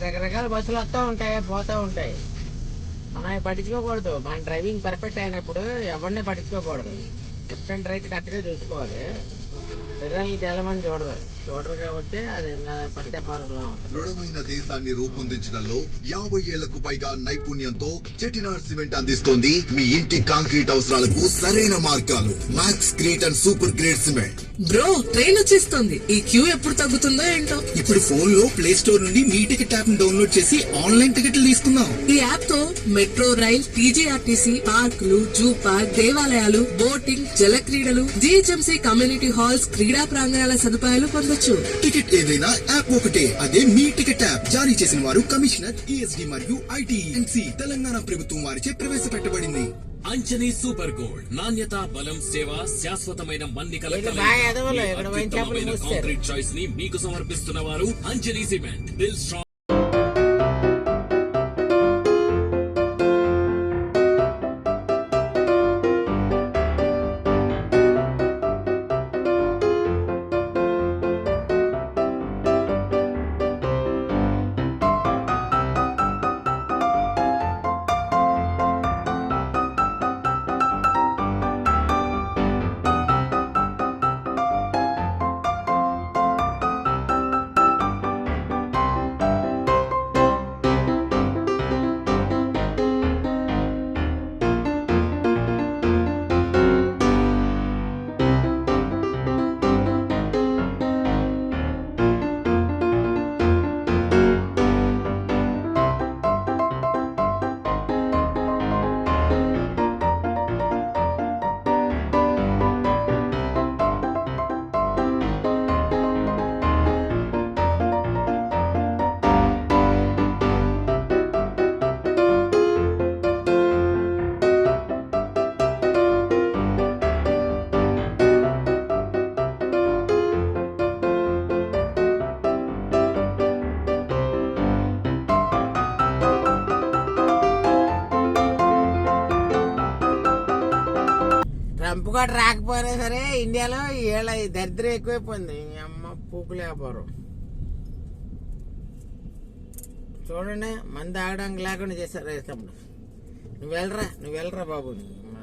రకరకాల బస్సులు వస్తూ ఉంటాయి పోతూ ఉంటాయి. మనం పట్టించుకోకూడదు. మన డ్రైవింగ్ పర్ఫెక్ట్ అయినప్పుడు ఎవరిని పట్టించుకోకూడదు. డిఫరెంట్ రైతు రైట్ కరెక్ట్గా చూసుకోవాలి. నిజానికి చాలా మంది చూడదు చూడరు కాబట్టి అది నా పడితే పనులు దృఢమైన దేశాన్ని రూపొందించడంలో యాభై ఏళ్ళకు పైగా నైపుణ్యంతో చెటినార్ సిమెంట్ అందిస్తోంది. మీ ఇంటి కాంక్రీట్ అవసరాలకు సరైన మార్గాలు. Max great and super great cement bro train వచ్చేస్తుంది. ఈ క్యూ ఎప్పుడు తగ్గుతుందో ఏంటో? ఇప్పుడు ఫోన్లో ప్లే స్టోర్ నుండి మీ టికెట్ యాప్ డౌన్లోడ్ చేసి ఆన్లైన్ టికెట్లు తీసుకుందాం. ఈ యాప్తో మెట్రో రైల్ టీజీఆర్టీసీ పార్కులు జూ పార్క్ దేవాలయాలు బోటింగ్ జల క్రీడలు జిహెచ్ఎంసీ కమ్యూనిటీ హాల్స్ క్రీడా ప్రాంగణాల సదుపాయాలు పొందొచ్చు టికెట్ ఏదైనా యాప్ ఒకటే. అదే మీ టికెట్ యాప్. జారీ చేసిన వారు కమిషనర్ ఈఎస్డి మరియు ఐటీఎన్సి తెలంగాణ ప్రభుత్వం వారిచే ప్రవేశపెట్టబడింది. అంజనీ సూపర్ గోల్డ్ నాణ్యత బలం సేవ శాశ్వతమైన మన్నికల. కాంక్రీట్ చాయిస్ని మీకు సమర్పిస్తున్న వారు అంజనీ సిమెంట్. బిల్ కూడా రాకపోయినా సరే ఇండియాలో ఏళ్ళ దరిద్రం ఎక్కువైపోయింది. అమ్మ పూకు వ్యాపారం చూడండి మంది ఆగడానికి లేకుండా చేశారు వేసినప్పుడు నువ్వు వెళ్ళరా నువ్వు వెళ్ళరా బాబు. మా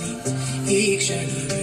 क्षणमपि ईक्षणम्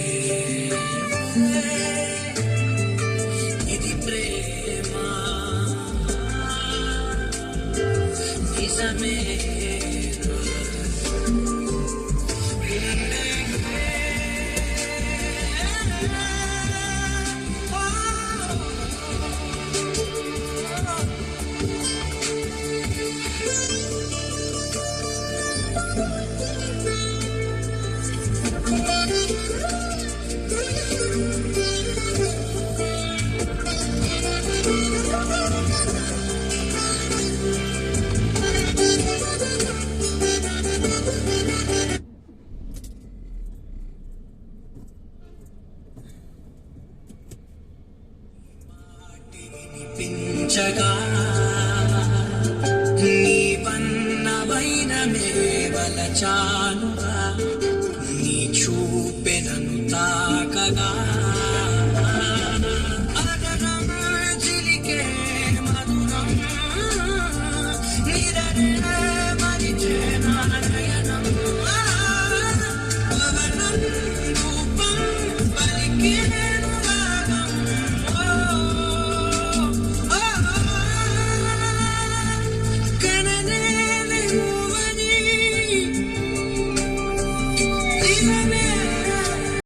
మేవల చాలుగా నీ చూపెనను తాకగా.